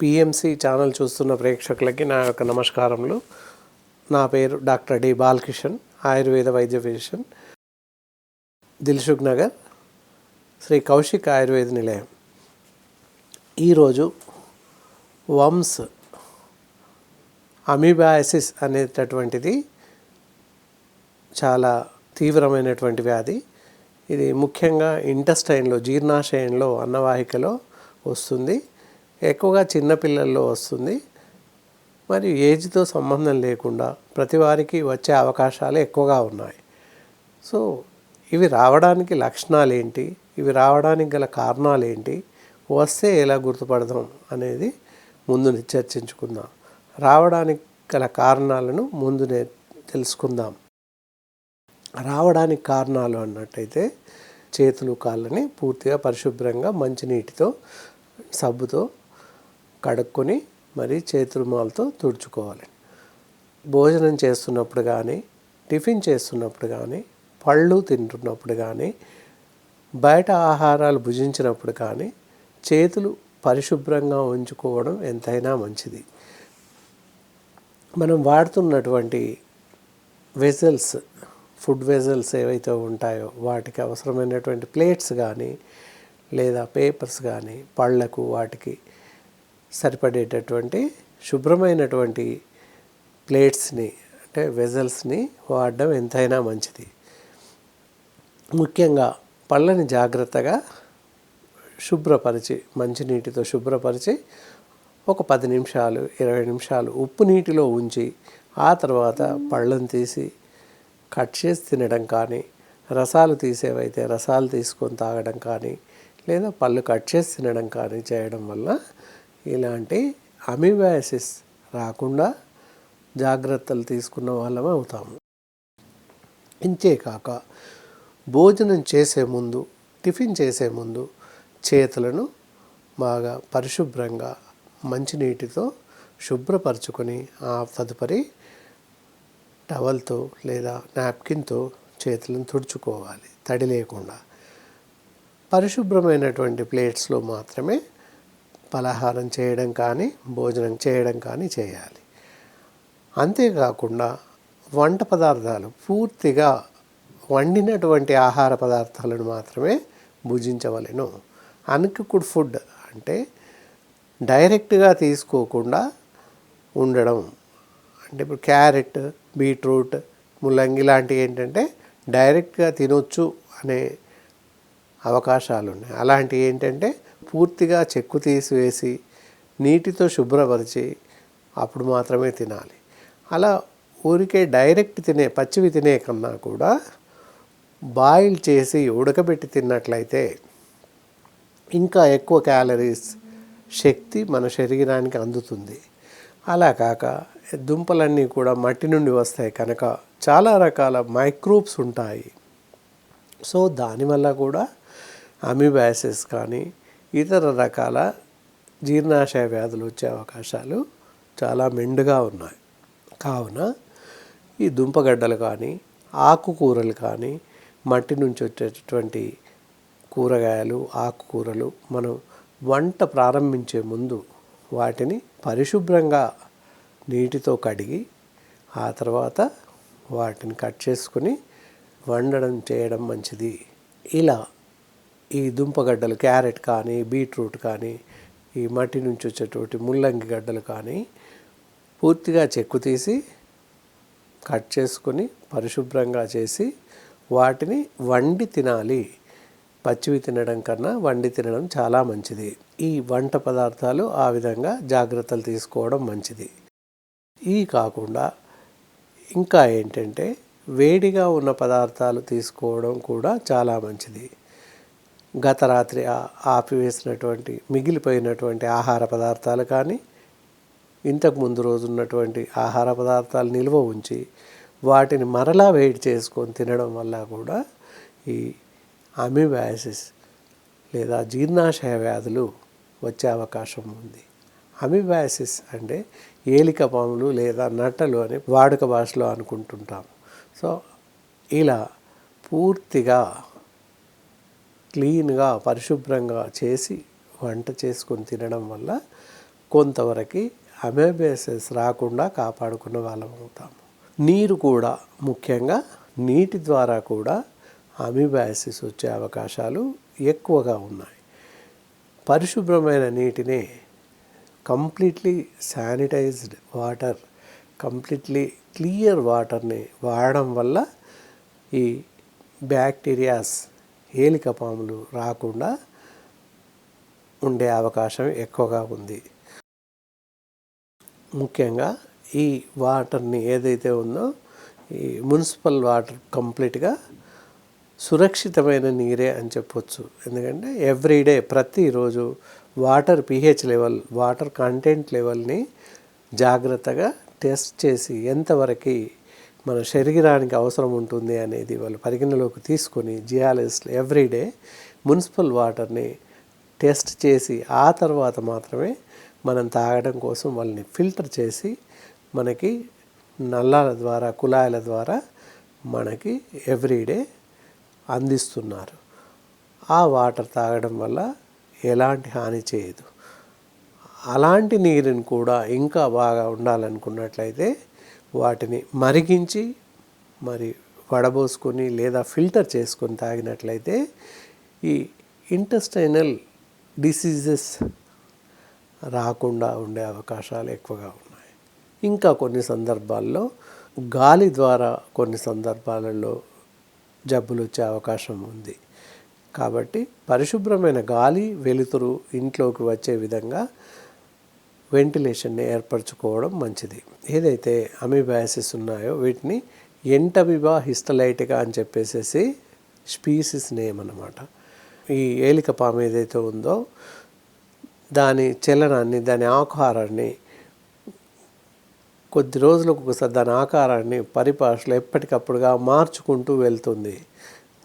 PMC channel చూస్తున్న ప్రేక్షకులకి నా యొక్క నమస్కారములు. నా పేరు డాక్టర్ డి బాలకిషన్ ఆయుర్వేద వైద్య ఫిజిషియన్ దిల్సుఖ్ నగర్ శ్రీ కౌశిక్ ఆయుర్వేద నిలయం. ఈరోజు వమ్స్ అమీబాయసిస్ అనేటటువంటిది చాలా తీవ్రమైనటువంటి వ్యాధి. ఇది ముఖ్యంగా ఇంటెస్టైన్లో జీర్ణాశయంలో అన్నవాహికలో వస్తుంది. ఎక్కువగా చిన్నపిల్లల్లో వస్తుంది. మరియు ఏజ్తో సంబంధం లేకుండా ప్రతి వారికి వచ్చే అవకాశాలు ఎక్కువగా ఉన్నాయి. సో ఇవి రావడానికి లక్షణాలు ఏంటి ఇవి రావడానికి గల కారణాలు ఏంటి వస్తే ఎలా గుర్తుపడదాం అనేది ముందు చర్చించుకుందాం. రావడానికి గల కారణాలను ముందునే తెలుసుకుందాం. రావడానికి కారణాలు అన్నట్టయితే చేతులు కాళ్ళని పూర్తిగా పరిశుభ్రంగా మంచినీటితో సబ్బుతో కడుక్కొని మరి చేతురుమాలతో తుడుచుకోవాలి. భోజనం చేస్తున్నప్పుడు కానీ టిఫిన్ చేస్తున్నప్పుడు కానీ పళ్ళు తింటున్నప్పుడు కానీ బయట ఆహారాలు భుజించినప్పుడు కానీ చేతులు పరిశుభ్రంగా ఉంచుకోవడం ఎంతైనా మంచిది. మనం వాడుతున్నటువంటి వెజల్స్ ఫుడ్ వెజల్స్ ఏవైతే ఉంటాయో వాటికి అవసరమైనటువంటి ప్లేట్స్ కానీ లేదా పేపర్స్ కానీ పళ్ళకు వాటికి సరిపడేటటువంటి శుభ్రమైనటువంటి ప్లేట్స్ని అంటే వెజల్స్ని వాడడం ఎంతైనా మంచిది. ముఖ్యంగా పళ్ళని జాగ్రత్తగా శుభ్రపరిచి మంచినీటితో శుభ్రపరిచి ఒక పది నిమిషాలు ఇరవై నిమిషాలు ఉప్పు నీటిలో ఉంచి ఆ తర్వాత పళ్ళను తీసి కట్ చేసి తినడం కానీ రసాలు తీసేవైతే రసాలు తీసుకొని తాగడం కానీ లేదా పళ్ళు కట్ చేసి తినడం కానీ చేయడం వల్ల ఇలాంటి అమీబయాసిస్ రాకుండా జాగ్రత్తలు తీసుకున్న వాళ్ళం అవుతాము ఇంతేకాక భోజనం చేసే ముందు టిఫిన్ చేసే ముందు చేతులను బాగా పరిశుభ్రంగా మంచినీటితో శుభ్రపరచుకొని ఆ తదుపరి టవల్తో లేదా నాప్కిన్తో చేతులను తుడుచుకోవాలి తడి లేకుండా. పరిశుభ్రమైనటువంటి ప్లేట్స్లో మాత్రమే పలహారం చేయడం కానీ భోజనం చేయడం కానీ చేయాలి. అంతేకాకుండా వంట పదార్థాలు పూర్తిగా వండినటువంటి ఆహార పదార్థాలను మాత్రమే భుజించవలెను. అన్కుక్డ్ ఫుడ్ అంటే డైరెక్ట్గా తీసుకోకుండా ఉండడం. అంటే ఇప్పుడు క్యారెట్ బీట్రూట్ ముల్లంగి లాంటివి ఏంటంటే డైరెక్ట్గా తినొచ్చు అనే అవకాశాలు ఉన్నాయి అలాంటివి ఏంటంటే పూర్తిగా చెక్కు తీసివేసి నీటితో శుభ్రపరిచి అప్పుడు మాత్రమే తినాలి. అలా ఊరికే డైరెక్ట్ తినే పచ్చివి తినే కన్నా కూడా బాయిల్ చేసి ఉడకబెట్టి తిన్నట్లయితే ఇంకా ఎక్కువ క్యాలరీస్ శక్తి మన శరీరానికి అందుతుంది. అలా కాక దుంపలన్నీ కూడా మట్టి నుండి వస్తాయి కనుక చాలా రకాల మైక్రోబ్స్ ఉంటాయి. సో దానివల్ల కూడా అమీబయాసిస్ కానీ ఇతర రకాల జీర్ణాశయ వ్యాధులు వచ్చే అవకాశాలు చాలా మెండుగా ఉన్నాయి. కావున ఈ దుంపగడ్డలు కానీ ఆకుకూరలు కానీ మట్టి నుంచి వచ్చేటటువంటి కూరగాయలు ఆకుకూరలు మనం వంట ప్రారంభించే ముందు వాటిని పరిశుభ్రంగా నీటితో కడిగి ఆ తర్వాత వాటిని కట్ చేసుకుని వండడం చేయడం మంచిది. ఇలా ఈ దుంపగడ్డలు క్యారెట్ కానీ బీట్రూట్ కానీ ఈ మట్టి నుంచి వచ్చేటువంటి ముల్లంగి గడ్డలు కానీ పూర్తిగా చెక్కు తీసి కట్ చేసుకొని పరిశుభ్రంగా చేసి వాటిని వండి తినాలి. పచ్చివి తినడం కన్నా వండి తినడం చాలా మంచిది. ఈ వంట పదార్థాలు ఆ విధంగా జాగ్రత్తలు తీసుకోవడం మంచిది. ఈ కాకుండా ఇంకా ఏంటంటే వేడిగా ఉన్న పదార్థాలు తీసుకోవడం కూడా చాలా మంచిది. గత రాత్రి ఆపివేసినటువంటి మిగిలిపోయినటువంటి ఆహార పదార్థాలు కానీ ఇంతకు ముందు రోజు ఉన్నటువంటి ఆహార పదార్థాలు నిల్వ ఉంచి వాటిని మరలా వేడి చేసుకొని తినడం వల్ల కూడా ఈ అమీబయాసిస్ లేదా జీర్ణాశయ వ్యాధులు వచ్చే అవకాశం ఉంది. అమిబాసిస్ అంటే ఏలిక పాములు లేదా నట్టలు అని వాడుక భాషలో అనుకుంటుంటాం. సో ఇలా పూర్తిగా క్లీన్గా పరిశుభ్రంగా చేసి వంట చేసుకొని తినడం వల్ల కొంతవరకు అమేబేసెస్ రాకుండా కాపాడుకున్న వాళ్ళం అవుతాము నీరు కూడా ముఖ్యంగా నీటి ద్వారా కూడా అమిబాసిస్ వచ్చే అవకాశాలు ఎక్కువగా ఉన్నాయి. పరిశుభ్రమైన నీటిని completely sanitized water completely clear వాటర్ని వాడడం వల్ల ఈ బ్యాక్టీరియాస్ ఏలిక పాములు రాకుండా ఉండే అవకాశం ఎక్కువగా ఉంది. ముఖ్యంగా ఈ వాటర్ని ఏదైతే ఉందో ఈ మున్సిపల్ వాటర్ కంప్లీట్గా సురక్షితమైన నీరే అని చెప్పొచ్చు. ఎందుకంటే ఎవ్రీడే ప్రతిరోజు water pH level water content లెవెల్ని జాగ్రత్తగా టెస్ట్ చేసి ఎంతవరకు మన శరీరానికి అవసరం ఉంటుంది అనేది వాళ్ళు పరిగణలోకి తీసుకొని జియాలజిస్ట్లు ఎవ్రీడే మున్సిపల్ వాటర్ని టెస్ట్ చేసి ఆ తర్వాత మాత్రమే మనం తాగడం కోసం వాళ్ళని ఫిల్టర్ చేసి మనకి నల్లాల ద్వారా కుళాయిల ద్వారా మనకి ఎవ్రీడే అందిస్తున్నారు. ఆ వాటర్ తాగడం వల్ల ఎలాంటి హాని చేయదు. అలాంటి నీరుని కూడా ఇంకా బాగా ఉండాలనుకున్నట్లయితే వాటిని మరిగించి మరి వడబోసుకొని లేదా ఫిల్టర్ చేసుకొని తాగినట్లయితే ఈ ఇంటెస్టైనల్ డిసీజెస్ రాకుండా ఉండే అవకాశాలు ఎక్కువగా ఉన్నాయి. ఇంకా కొన్ని సందర్భాల్లో గాలి ద్వారా కొన్ని సందర్భాలలో జబ్బులు వచ్చే అవకాశం ఉంది. కాబట్టి పరిశుభ్రమైన గాలి వెలుతురు ఇంట్లోకి వచ్చే విధంగా వెంటిలేషన్ని ఏర్పరచుకోవడం మంచిది. ఏదైతే అమీబయాసిస్ ఉన్నాయో వీటిని ఎంటబిబా హిస్టలైటిగా అని చెప్పేసేసి స్పీసిస్ నేమ్ అనమాట ఈ ఏలిక పాము ఏదైతే ఉందో దాని చలనాన్ని దాని ఆకారాన్ని కొద్ది రోజులకు ఒకసారి దాని ఆకారాన్ని పరిపాషలు ఎప్పటికప్పుడుగా మార్చుకుంటూ వెళ్తుంది.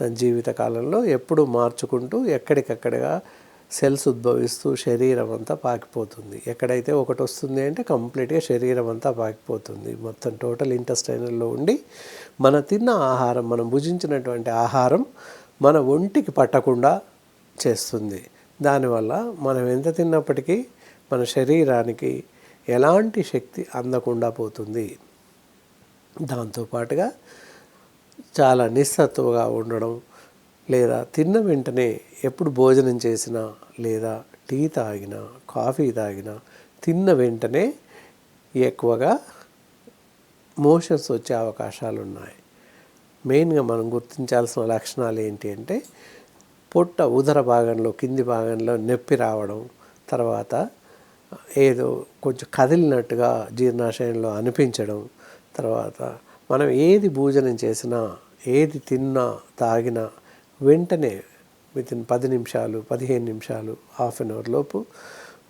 దాని జీవిత కాలంలో ఎప్పుడు మార్చుకుంటూ ఎక్కడికక్కడగా సెల్స్ ఉద్భవిస్తూ శరీరం అంతా పాకిపోతుంది. ఎక్కడైతే ఒకటి వస్తుంది అంటే కంప్లీట్గా శరీరం అంతా పాకిపోతుంది. మొత్తం టోటల్ ఇంటెస్టైనల్లో ఉండి మన తిన్న ఆహారం మనం భుజించినటువంటి ఆహారం మన ఒంటికి పట్టకుండా చేస్తుంది. దానివల్ల మనం ఎంత తిన్నప్పటికీ మన శరీరానికి ఎలాంటి శక్తి అందకుండా పోతుంది. దాంతోపాటుగా చాలా నిస్సత్తువగా ఉండడం లేదా తిన్న వెంటనే ఎప్పుడు భోజనం చేసినా లేదా టీ తాగినా కాఫీ తాగినా తిన్న వెంటనే ఎక్కువగా మోషన్స్ వచ్చే అవకాశాలు ఉన్నాయి మెయిన్గా మనం గుర్తించాల్సిన లక్షణాలు ఏంటి అంటే పొట్ట ఉదర భాగంలో కింది భాగంలో నొప్పి రావడం తర్వాత ఏదో కొంచెం కదిలినట్టుగా జీర్ణాశయంలో అనిపించడం తర్వాత మనం ఏది భోజనం చేసినా ఏది తిన్నా తాగినా వెంటనే వితిన్ పది నిమిషాలు పదిహేను నిమిషాలు హాఫ్ అన్ అవర్ లోపు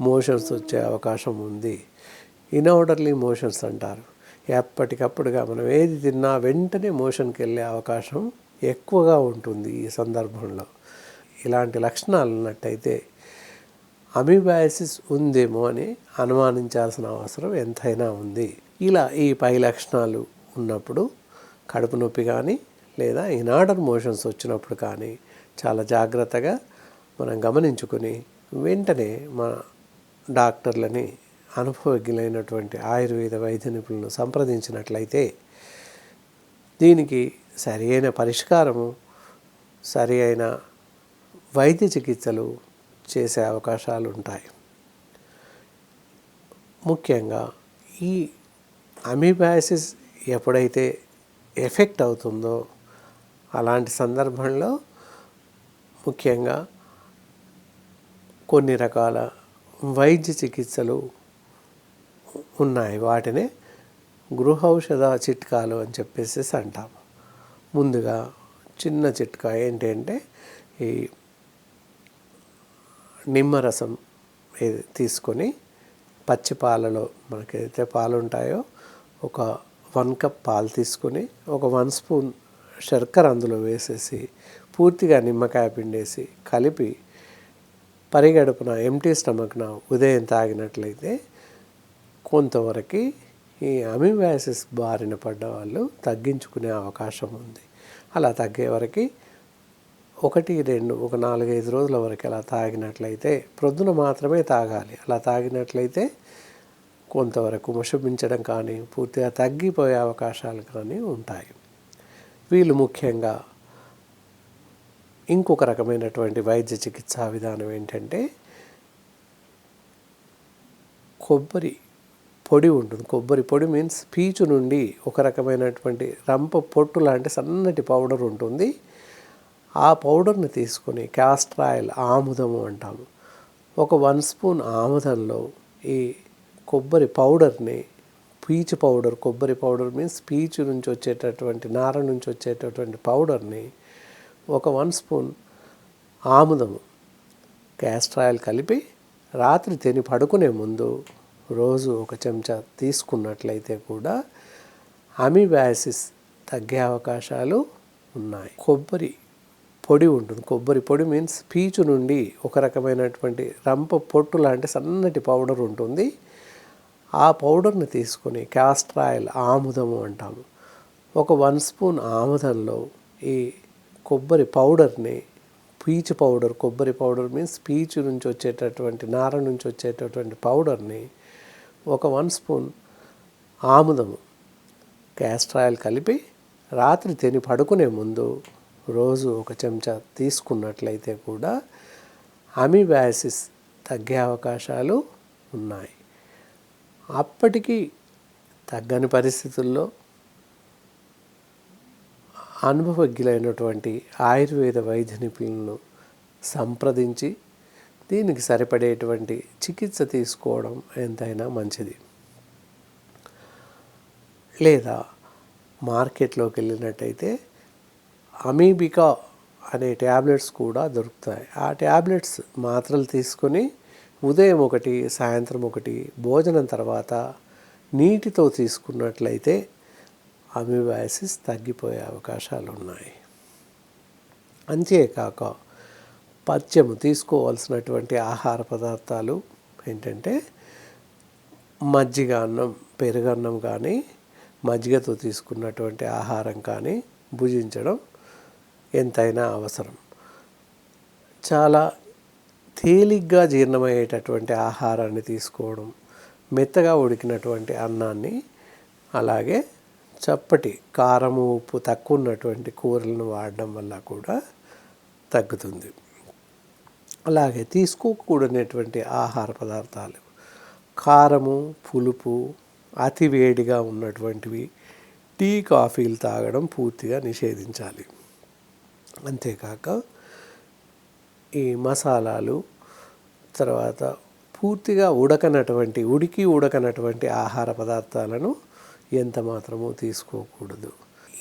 మోషన్స్ వచ్చే అవకాశం ఉంది. ఇన్ఆర్డర్లీ మోషన్స్ అంటారు. ఎప్పటికప్పుడుగా మనం ఏది తిన్నా వెంటనే మోషన్కి వెళ్ళే అవకాశం ఎక్కువగా ఉంటుంది ఈ సందర్భంలో. ఇలాంటి లక్షణాలు ఉన్నట్టయితే అమీబయాసిస్ ఉందేమో అని అనుమానించాల్సిన అవసరం ఎంతైనా ఉంది. ఇలా ఈ పై లక్షణాలు ఉన్నప్పుడు కడుపు నొప్పి కానీ లేదా ఇనాడర్ మోషన్స్ వచ్చినప్పుడు కానీ చాలా జాగ్రత్తగా మనం గమనించుకొని వెంటనే మన డాక్టర్లని అనుభవజ్ఞులైనటువంటి ఆయుర్వేద వైద్య నిపుణులను సంప్రదించినట్లయితే దీనికి సరి అయిన పరిష్కారము సరి అయిన వైద్య చికిత్సలు చేసే అవకాశాలు ఉంటాయి. ముఖ్యంగా ఈ అమీబాసిస్ ఎప్పుడైతే ఎఫెక్ట్ అవుతుందో అలాంటి సందర్భంలో ముఖ్యంగా కొన్ని రకాల వైద్య చికిత్సలు ఉన్నాయి. వాటిని గృహౌషధ చిట్కాలు అని చెప్పేసి అంటాము. ముందుగా చిన్న చిట్కా ఏంటి అంటే ఈ నిమ్మరసం తీసుకొని పచ్చి పాలలో మనకి ఏదైతే పాలు ఉంటాయో ఒక వన్ కప్ పాలు తీసుకొని ఒక వన్ స్పూన్ శర్కర అందులో వేసేసి పూర్తిగా నిమ్మకాయ పిండేసి కలిపి పరిగడుపున ఎంటీ స్టమక్న ఉదయం తాగినట్లయితే కొంతవరకు ఈ అమివాసిస్ బారిన పడ్డ వాళ్ళు తగ్గించుకునే అవకాశం ఉంది. అలా తగ్గే వరకు ఒకటి రెండు ఒక నాలుగైదు రోజుల వరకు అలా తాగినట్లయితే ప్రొద్దున మాత్రమే తాగాలి. అలా తాగినట్లయితే కొంతవరకు ముషమించడం కానీ పూర్తిగా తగ్గిపోయే అవకాశాలు కానీ ఉంటాయి. వీళ్ళు ముఖ్యంగా ఇంకొక రకమైనటువంటి వైద్య చికిత్సా విధానం ఏంటంటే కొబ్బరి పొడి ఉంటుంది. కొబ్బరి పొడి మీన్స్ పీచు నుండి ఒక రకమైనటువంటి రంప పొట్టు లాంటి సన్నటి పౌడర్ ఉంటుంది. ఆ పౌడర్ని తీసుకొని క్యాస్టర్ ఆయిల్ ఆముదము అంటాము. ఒక వన్ స్పూన్ ఆముదంలో ఈ కొబ్బరి పౌడర్ని పీచు పౌడర్ కొబ్బరి పౌడర్ మీన్స్ పీచు నుంచి వచ్చేటటువంటి నార నుంచి వచ్చేటటువంటి పౌడర్ని ఒక వన్ స్పూన్ ఆముదము క్యాస్టర్ ఆయిల్ కలిపి రాత్రి తిని పడుకునే ముందు రోజు ఒక చెంచా తీసుకున్నట్లయితే కూడా అమీబాసిస్ తగ్గే అవకాశాలు ఉన్నాయి. కొబ్బరి పొడి ఉంటుంది. కొబ్బరి పొడి మీన్స్ పీచు నుండి ఒక రకమైనటువంటి రంప పొట్టు లాంటి సన్నటి పౌడర్ ఉంటుంది. ఆ పౌడర్ని తీసుకొని క్యాస్టర్ ఆయిల్ ఆముదము అంటాము. ఒక వన్ స్పూన్ ఆముదంలో ఈ కొబ్బరి పౌడర్ని పీచు పౌడర్ కొబ్బరి పౌడర్ మీన్స్ పీచు నుంచి వచ్చేటటువంటి నార నుంచి వచ్చేటటువంటి పౌడర్ని ఒక వన్ స్పూన్ ఆముదము క్యాస్టర్ ఆయిల్ కలిపి రాత్రి తిని పడుకునే ముందు రోజు ఒక చెంచా తీసుకున్నట్లయితే కూడా అమీబాసిస్ తగ్గే అవకాశాలు ఉన్నాయి. అప్పటికీ తగ్గని పరిస్థితుల్లో అనుభవజ్ఞులైనటువంటి ఆయుర్వేద వైద్య నిపుణులను సంప్రదించి దీనికి సరిపడేటువంటి చికిత్స తీసుకోవడం ఎంతైనా మంచిది. లేదా మార్కెట్లోకి వెళ్ళినట్టయితే అమీబికా అనే ట్యాబ్లెట్స్ కూడా దొరుకుతాయి. ఆ ట్యాబ్లెట్స్ మాత్రలు తీసుకొని ఉదయం ఒకటి సాయంత్రం ఒకటి భోజనం తర్వాత నీటితో తీసుకున్నట్లయితే అమిబాసిస్ తగ్గిపోయే అవకాశాలు ఉన్నాయి అంతేకాక పథ్యము తీసుకోవాల్సినటువంటి ఆహార పదార్థాలు ఏంటంటే మజ్జిగ అన్నం పెరుగన్నం కానీ మజ్జిగతో తీసుకున్నటువంటి ఆహారం కానీ భుజించడం ఎంతైనా అవసరం. చాలా తేలిగ్గా జీర్ణమయ్యేటటువంటి ఆహారాన్ని తీసుకోవడం మెత్తగా ఉడికినటువంటి అన్నాన్ని అలాగే చప్పటి కారము ఉప్పు తక్కువ ఉన్నటువంటి కూరలను వాడడం వల్ల కూడా తగ్గుతుంది. అలాగే తీసుకోకూడనటువంటి ఆహార పదార్థాలు కారము పులుపు అతి వేడిగా ఉన్నటువంటివి టీ కాఫీలు తాగడం పూర్తిగా నిషేధించాలి. అంతేకాక ఈ మసాలాలు తర్వాత పూర్తిగా ఉడకనటువంటి ఉడికి ఉడకనటువంటి ఆహార పదార్థాలను ఎంత మాత్రమూ తీసుకోకూడదు.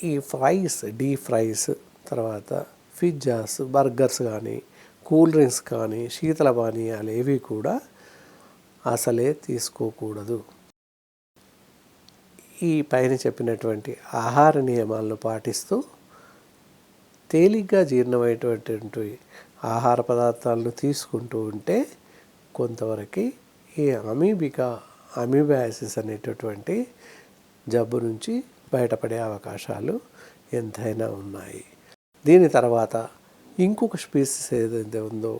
ఈ ఫ్రైస్ డీప్ ఫ్రైస్ తర్వాత పిజ్జాస్ బర్గర్స్ కానీ కూల్ డ్రింక్స్ కానీ శీతల పానీయాలు ఏవి కూడా అసలే తీసుకోకూడదు. ఈ పైన చెప్పినటువంటి ఆహార నియమాలను పాటిస్తూ తేలిగ్గా జీర్ణమయ్యేటటువంటి ఆహార పదార్థాలను తీసుకుంటూ ఉంటే కొంతవరకు ఈ అమీబికా అమీబయాసిస్ అనేటటువంటి జబ్బు నుంచి బయటపడే అవకాశాలు ఎంతైనా ఉన్నాయి. దీని తర్వాత ఇంకొక స్పీసీస్ ఏదైతే ఉందో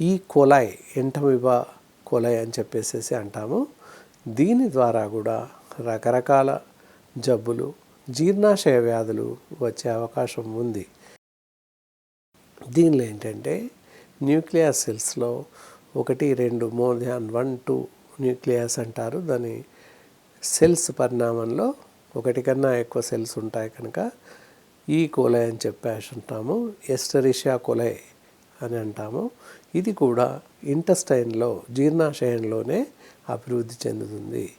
ఈ కొలాయ్ ఎంటమిబా కొలాయ్ అని చెప్పేసేసి అంటాము. దీని ద్వారా కూడా రకరకాల జబ్బులు జీర్ణాశయ వ్యాధులు వచ్చే అవకాశం ఉంది. దీనిలో ఏంటంటే న్యూక్లియర్ సెల్స్లో ఒకటి రెండు more than one two nucleus అంటారు. దాని సెల్స్ పరిణామంలో ఒకటి కన్నా ఎక్కువ సెల్స్ ఉంటాయి కనుక ఈ కోలై అని చెప్పేసి ఉంటాము. ఎస్టరిషియా కొలై అని అంటాము. ఇది కూడా ఇంటస్టైన్లో జీర్ణాశయంలోనే అభివృద్ధి చెందుతుంది.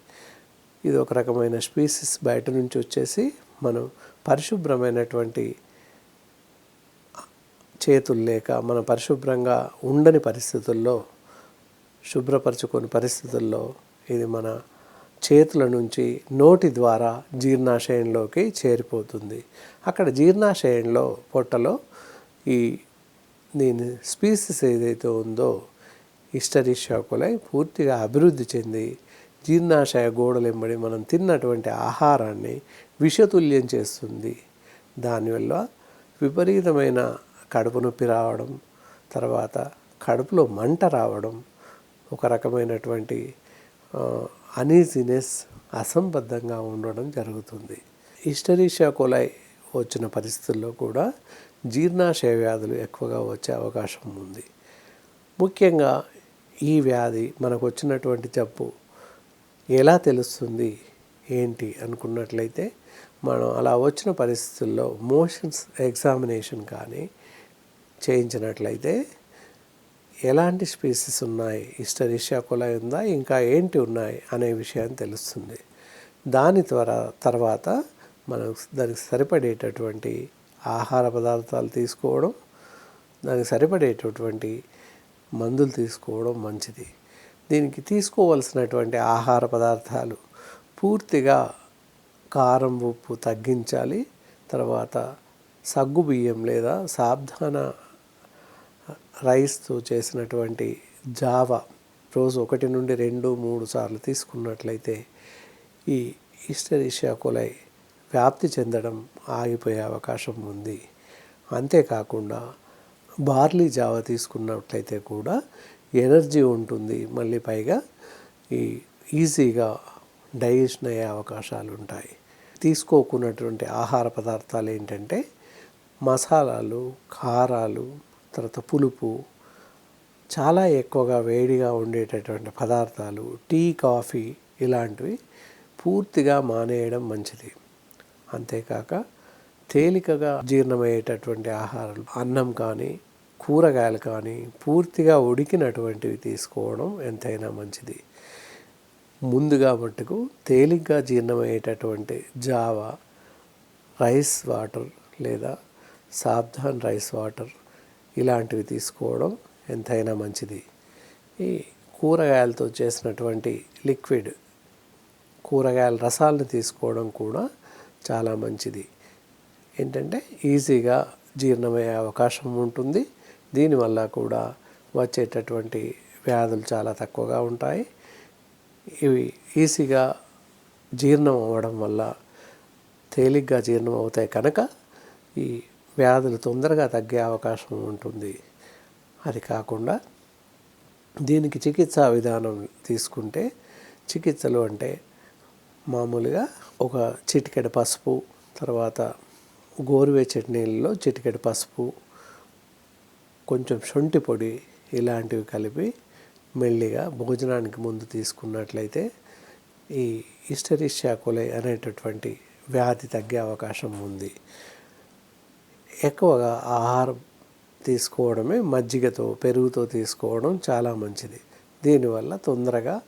ఇది ఒక రకమైన స్పీసిస్ బయట నుంచి వచ్చేసి మనం పరిశుభ్రమైనటువంటి చేతులు లేక మన పరిశుభ్రంగా ఉండని పరిస్థితుల్లో శుభ్రపరచుకొని పరిస్థితుల్లో ఇది మన చేతుల నుంచి నోటి ద్వారా జీర్ణాశయంలోకి చేరిపోతుంది. అక్కడ జీర్ణాశయంలో పొట్టలో ఈ దీని స్పీసీస్ ఏదైతే ఉందో హిస్టరీ పూర్తిగా అభివృద్ధి చెంది జీర్ణాశయ గోడలెంబడి మనం తిన్నటువంటి ఆహారాన్ని విషతుల్యం చేస్తుంది. దానివల్ల విపరీతమైన కడుపు నొప్పి రావడం తర్వాత కడుపులో మంట రావడం ఒక రకమైనటువంటి అనీజినెస్ అసంబద్ధంగా ఉండడం జరుగుతుంది. హిస్టరీషియా కొలై వచ్చిన పరిస్థితుల్లో కూడా జీర్ణాశయ వ్యాధులు ఎక్కువగా వచ్చే అవకాశం ఉంది. ముఖ్యంగా ఈ వ్యాధి మనకు వచ్చినటువంటి జబ్బు ఎలా తెలుస్తుంది? ఏంటి? అనుకున్నట్లయితే మనం అలా వచ్చిన పరిస్థితుల్లో మోషన్స్ ఎగ్జామినేషన్ కానీ చేయించినట్లయితే ఎలాంటి స్పీసీస్ ఉన్నాయి? ఇస్టరిషియా కొలాయి ఉందా? ఇంకా ఏంటి ఉన్నాయి? అనే విషయాన్ని తెలుస్తుంది. దాని ద్వారా తర్వాత మనం దానికి సరిపడేటటువంటి ఆహార పదార్థాలు తీసుకోవడం దానికి సరిపడేటటువంటి మందులు తీసుకోవడం మంచిది. దీనికి తీసుకోవలసినటువంటి ఆహార పదార్థాలు పూర్తిగా కారం ఉప్పు తగ్గించాలి. తర్వాత సగ్గు బియ్యం లేదా సాబ్ధాన రైస్తో చేసినటువంటి జావా రోజు ఒకటి నుండి రెండు మూడు సార్లు తీసుకున్నట్లయితే ఈ ఈస్టరేషియా కొలై వ్యాప్తి చెందడం ఆగిపోయే అవకాశం ఉంది. అంతేకాకుండా బార్లీ జావ తీసుకున్నట్లయితే కూడా ఎనర్జీ ఉంటుంది. మళ్ళీ పైగా ఈ ఈజీగా డైజెషన్ అయ్యే అవకాశాలు ఉంటాయి. తీసుకోకున్నటువంటి ఆహార పదార్థాలు ఏంటంటే మసాలాలు కారాలు తర్వాత పులుపు చాలా ఎక్కువగా వేడిగా ఉండేటటువంటి పదార్థాలు టీ కాఫీ ఇలాంటివి పూర్తిగా మానేయడం మంచిది. అంతేకాక తేలికగా జీర్ణమయ్యేటటువంటి ఆహారాలు అన్నం కానీ కూరగాయలు కానీ పూర్తిగా ఉడికినటువంటివి తీసుకోవడం ఎంతైనా మంచిది. ముందుగా మట్టుకు తేలిగ్గా జీర్ణమయ్యేటటువంటి జావా రైస్ వాటర్ లేదా సాబ్ధాన్ రైస్ వాటర్ ఇలాంటివి తీసుకోవడం ఎంతైనా మంచిది. ఈ కూరగాయలతో చేసినటువంటి లిక్విడ్ కూరగాయల రసాలను తీసుకోవడం కూడా చాలా మంచిది. ఏంటంటే ఈజీగా జీర్ణమయ్యే అవకాశం ఉంటుంది. దీనివల్ల కూడా వచ్చేటటువంటి వ్యాధులు చాలా తక్కువగా ఉంటాయి. ఇవి ఈజీగా జీర్ణం అవ్వడం వల్ల తేలిగ్గా జీర్ణం అవుతాయి కనుక ఈ వ్యాధులు తొందరగా తగ్గే అవకాశం ఉంటుంది. అది కాకుండా దీనికి చికిత్సా విధానం తీసుకుంటే చికిత్సలు అంటే మామూలుగా ఒక చిటికెడ పసుపు తర్వాత గోరువెచ్చటి నీళ్ళలో చిటికెడ పసుపు కొంచెం శొంఠి పొడి ఇలాంటివి కలిపి మెల్లిగా భోజనానికి ముందు తీసుకున్నట్లయితే ఈ ఇస్టరిషియా కొలై అనేటటువంటి వ్యాధి తగ్గే అవకాశం ఉంది. ఎక్కువగా ఆహారం తీసుకోవడమే మజ్జిగతో పెరుగుతో తీసుకోవడం చాలా మంచిది. దీనివల్ల తొందరగా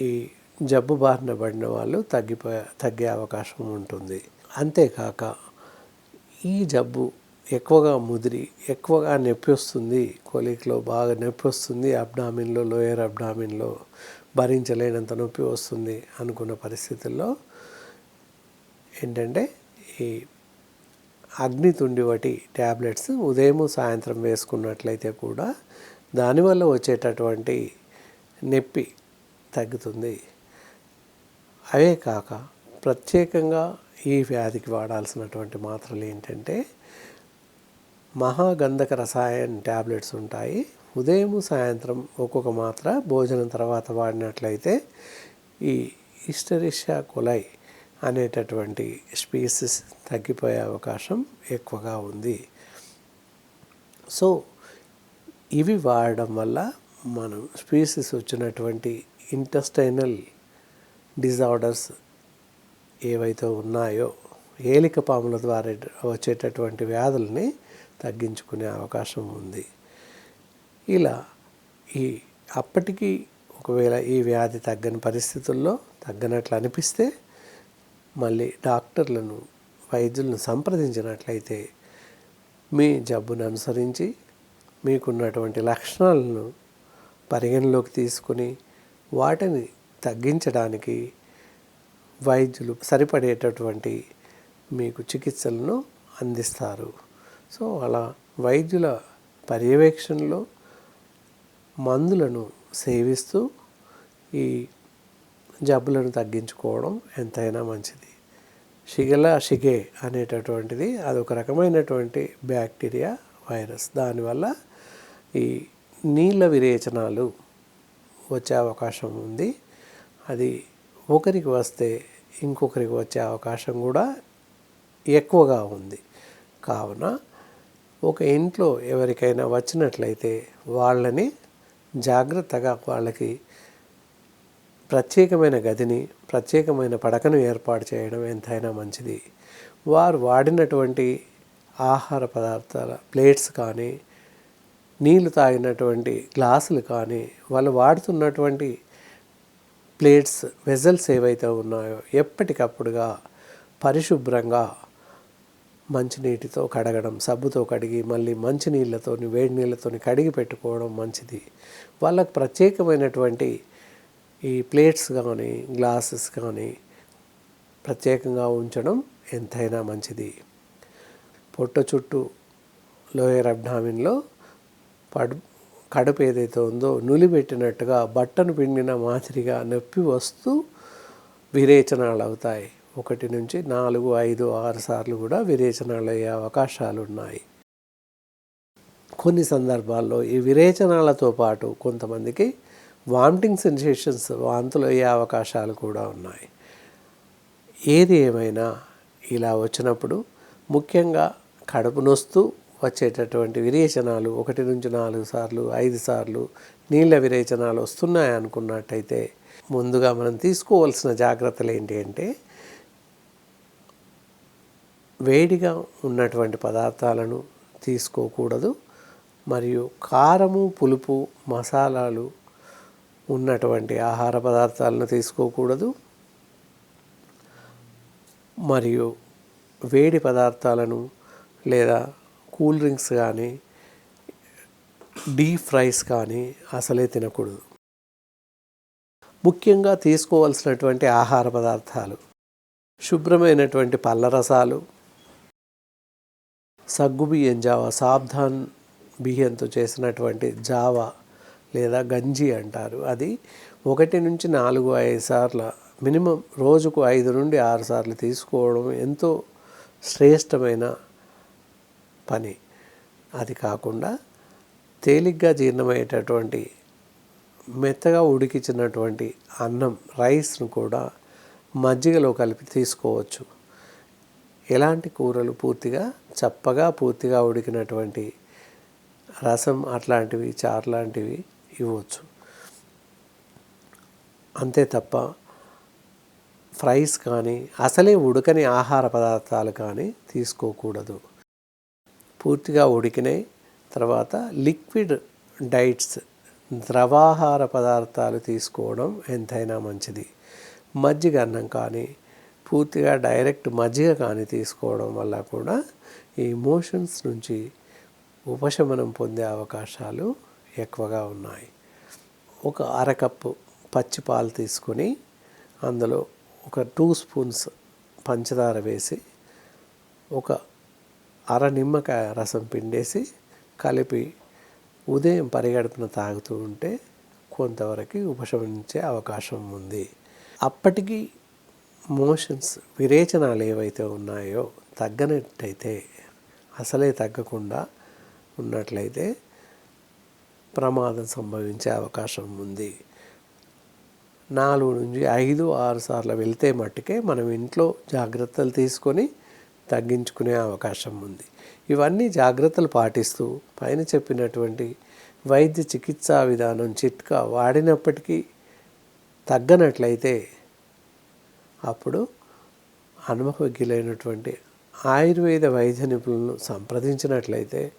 ఈ జబ్బు బారిన పడిన వాళ్ళు తగ్గిపోయే తగ్గే అవకాశం ఉంటుంది. అంతేకాక ఈ జబ్బు ఎక్కువగా ముదిరి ఎక్కువగా నొప్పి వస్తుంది. కొలిక్లో బాగా నొప్పి వస్తుంది. అబ్డామిన్లో లోయర్ అబ్డామిన్లో భరించలేనంత నొప్పి వస్తుంది అనుకున్న పరిస్థితుల్లో ఏంటంటే ఈ అగ్నితుండి వటి ట్యాబ్లెట్స్ ఉదయం సాయంత్రం వేసుకున్నట్లయితే కూడా దానివల్ల వచ్చేటటువంటి నొప్పి తగ్గుతుంది. అవే కాక ప్రత్యేకంగా ఈ వ్యాధికి వాడాల్సినటువంటి మాత్రలు ఏంటంటే మహాగంధక రసాయన ట్యాబ్లెట్స్ ఉంటాయి. ఉదయం సాయంత్రం ఒక్కొక్క మాత్ర భోజనం తర్వాత వాడినట్లయితే ఈ ఇస్టరిషా కొలై అనేటటువంటి స్పీసెస్ తగ్గిపోయే అవకాశం ఎక్కువగా ఉంది. సో ఇవి వాడడం వల్ల మనం స్పీసెస్ వచ్చినటువంటి ఇంటెస్టైనల్ డిజార్డర్స్ ఏవైతే ఉన్నాయో ఏలిక పాముల ద్వారా వచ్చేటటువంటి వ్యాధుల్ని తగ్గించుకునే అవకాశం ఉంది. ఇలా ఈ అప్పటికీ ఒకవేళ ఈ వ్యాధి తగ్గని పరిస్థితుల్లో తగ్గనట్లు అనిపిస్తే మళ్ళీ డాక్టర్లను వైద్యులను సంప్రదించినట్లయితే మీ జబ్బును అనుసరించి మీకున్నటువంటి లక్షణాలను పరిగణలోకి తీసుకుని వాటిని తగ్గించడానికి వైద్యులు సరిపడేటటువంటి మీకు చికిత్సలను అందిస్తారు. సో అలా వైద్యుల పర్యవేక్షణలో మందులను సేవిస్తూ ఈ జబ్బులను తగ్గించుకోవడం ఎంతైనా మంచిది. షిగెల షిగే అనేటటువంటిది అది ఒక రకమైనటువంటి బ్యాక్టీరియా వైరస్. దానివల్ల ఈ నీళ్ళ విరేచనాలు వచ్చే అవకాశం ఉంది. అది ఒకరికి వస్తే ఇంకొకరికి వచ్చే అవకాశం కూడా ఎక్కువగా ఉంది. కావున ఒక ఇంట్లో ఎవరికైనా వచ్చినట్లయితే వాళ్ళని జాగ్రత్తగా వాళ్ళకి ప్రత్యేకమైన గదిని ప్రత్యేకమైన పడకను ఏర్పాటు చేయడం ఎంతైనా మంచిది. వారు వాడినటువంటి ఆహార పదార్థాల ప్లేట్స్ కానీ నీళ్ళు తాగినటువంటి గ్లాసులు కానీ వాళ్ళు వాడుతున్నటువంటి ప్లేట్స్ వెజల్స్ ఏవైతే ఉన్నాయో ఎప్పటికప్పుడుగా పరిశుభ్రంగా మంచినీటితో కడగడం సబ్బుతో కడిగి మళ్ళీ మంచినీళ్ళతో వేడి నీళ్ళతో కడిగి పెట్టుకోవడం మంచిది. వాళ్ళకు ప్రత్యేకమైనటువంటి ఈ ప్లేట్స్ కానీ గ్లాసెస్ కానీ ప్రత్యేకంగా ఉంచడం ఎంతైనా మంచిది. పొట్ట చుట్టూ లోయర్ అబ్డామిన్లో పడు కడుపు ఏదైతే ఉందో నులిపెట్టినట్టుగా బట్టను పిండిన మాదిరిగా నొప్పి వస్తూ విరేచనాలు అవుతాయి ఒకటి నుంచి నాలుగు ఐదు ఆరు సార్లు కూడా విరేచనాలు అయ్యే అవకాశాలు ఉన్నాయి కొన్ని సందర్భాల్లో ఈ విరేచనాలతో పాటు కొంతమందికి వామిటింగ్ సెన్సేషన్స్ వాంతులు అయ్యే అవకాశాలు కూడా ఉన్నాయి. ఏది ఏమైనా ఇలా వచ్చినప్పుడు ముఖ్యంగా కడుపు నొస్తూ వచ్చేటటువంటి విరేచనాలు ఒకటి నుంచి నాలుగు సార్లు ఐదు సార్లు నీళ్ళ విరేచనాలు వస్తున్నాయి అనుకున్నట్టయితే ముందుగా మనం తీసుకోవాల్సిన జాగ్రత్తలు ఏంటి అంటే వేడిగా ఉన్నటువంటి పదార్థాలను తీసుకోకూడదు. మరియు కారము పులుపు మసాలాలు ఉన్నటువంటి ఆహార పదార్థాలను తీసుకోకూడదు. మరియు వేడి పదార్థాలను లేదా కూల్ డ్రింక్స్ కానీ డీప్ ఫ్రైస్ కానీ అసలే తినకూడదు. ముఖ్యంగా తీసుకోవాల్సినటువంటి ఆహార పదార్థాలు శుభ్రమైనటువంటి పళ్ళ రసాలు సగ్గు బియ్యం జావ సాబ్ధాన్ బియ్యంతో చేసినటువంటి జావా లేదా గంజి అంటారు. అది ఒకటి నుంచి నాలుగు ఐదు సార్లు మినిమం రోజుకు ఐదు నుండి ఆరు సార్లు తీసుకోవడం ఎంతో శ్రేష్టమైన పని. అది కాకుండా తేలిగ్గా జీర్ణమయ్యేటటువంటి మెత్తగా ఉడికించినటువంటి అన్నం రైస్ను కూడా మజ్జిగలో కలిపి తీసుకోవచ్చు. ఎలాంటి కూరలు పూర్తిగా చప్పగా పూర్తిగా ఉడికినటువంటి రసం అట్లాంటివి చార్లాంటివి ఇవ్వచ్చు. అంతే తప్ప ఫ్రైస్ కానీ అసలే ఉడకని ఆహార పదార్థాలు కానీ తీసుకోకూడదు. పూర్తిగా ఉడికినాయి. తర్వాత లిక్విడ్ డైట్స్ ద్రవాహార పదార్థాలు తీసుకోవడం ఎంతైనా మంచిది. మజ్జిగ అన్నం కానీ పూర్తిగా డైరెక్ట్ మజ్జిగ కానీ తీసుకోవడం వల్ల కూడా ఈ మోషన్స్ నుంచి ఉపశమనం పొందే అవకాశాలు ఎక్కువగా ఉన్నాయి. ఒక అరకప్పు పచ్చి పాలు తీసుకొని అందులో ఒక టూ స్పూన్స్ పంచదార వేసి ఒక అర నిమ్మకాయ రసం పిండేసి కలిపి ఉదయం పరిగడుపున తాగుతూ ఉంటే కొంతవరకు ఉపశమించే అవకాశం ఉంది. అప్పటికి మోషన్స్ విరేచనాలు ఏవైతే ఉన్నాయో తగ్గనట్టయితే అసలే తగ్గకుండా ఉన్నట్లయితే ప్రమాదం సంభవించే అవకాశం ఉంది. నాలుగు నుంచి ఐదు ఆరు సార్లు వెళ్తే మట్టుకే మనం ఇంట్లో జాగ్రత్తలు తీసుకొని తగ్గించుకునే అవకాశం ఉంది. ఇవన్నీ జాగ్రత్తలు పాటిస్తూ పైన చెప్పినటువంటి వైద్య చికిత్సా విధానం చిట్కా వాడినప్పటికీ తగ్గనట్లయితే అప్పుడు అనుభవజ్ఞులైనటువంటి ఆయుర్వేద వైద్య నిపుణులను సంప్రదించినట్లయితే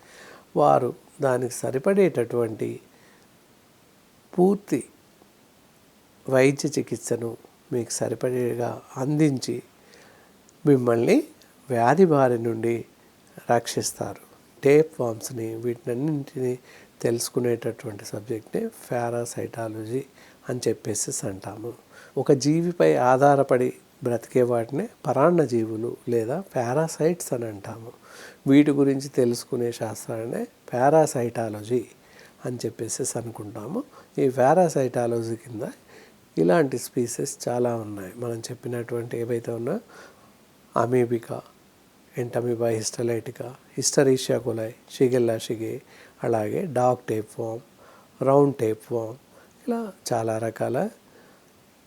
వారు దానికి సరిపడేటటువంటి పూర్తి వైద్య చికిత్సను మీకు సరిపడేగా అందించి మిమ్మల్ని వ్యాధి బారి నుండి రక్షిస్తారు. టేప్ వామ్స్ని వీటినన్నింటినీ తెలుసుకునేటటువంటి సబ్జెక్ట్ని పారాసైటాలజీ అని చెప్పేసి అంటాము. ఒక జీవిపై ఆధారపడి బ్రతికే వాటిని పరాన్న జీవులు లేదా పారాసైట్స్ అని అంటాము. వీటి గురించి తెలుసుకునే శాస్త్రాన్ని పారాసైటాలజీ అని చెప్పేసి అనుకుంటాము. ఈ పారాసైటాలజీ కింద ఇలాంటి స్పీసెస్ చాలా ఉన్నాయి. మనం చెప్పినటువంటి ఏవైతే ఉన్నా అమీబికా ఎంటమీబా హిస్టలైటికా హిస్టరీషియా కొలై షిగెల్లా షిగే అలాగే dog tape worm round tape worm ఇలా చాలా రకాల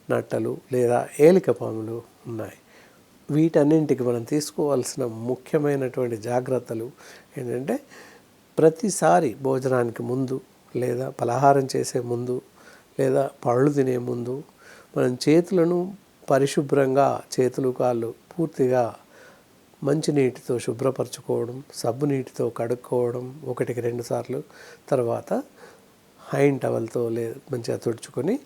నట్టలు లేదా ఏలిక పాములు ఉన్నాయి. వీటన్నింటికి మనం తీసుకోవాల్సిన ముఖ్యమైనటువంటి జాగ్రత్తలు ఏంటంటే ప్రతిసారి భోజనానికి ముందు లేదా పలహారం చేసే ముందు లేదా పళ్ళు తినే ముందు మనం చేతులను పరిశుభ్రంగా చేతులు కాళ్ళు పూర్తిగా మంచినీటితో శుభ్రపరచుకోవడం సబ్బు నీటితో కడుక్కోవడం ఒకటికి రెండు సార్లు తర్వాత హైన్ టవల్తో లే మంచిగా తుడుచుకొని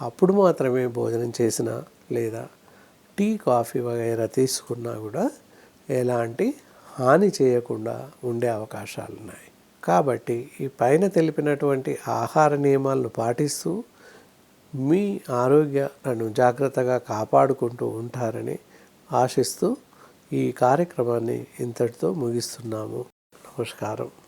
అప్పుడు మాత్రమే భోజనం చేసిన లేదా టీ కాఫీ వగైరా తీసుకున్నా కూడా ఎలాంటి హాని చేయకుండా ఉండే అవకాశాలు ఉన్నాయి కాబట్టి ఈ పైన తెలిపినటువంటి ఆహార నియమాలను పాటిస్తూ మీ ఆరోగ్యాలను జాగ్రత్తగా కాపాడుకుంటూ ఉంటారని ఆశిస్తూ ఈ కార్యక్రమాన్ని ఇంతటితో ముగిస్తున్నాము. నమస్కారం.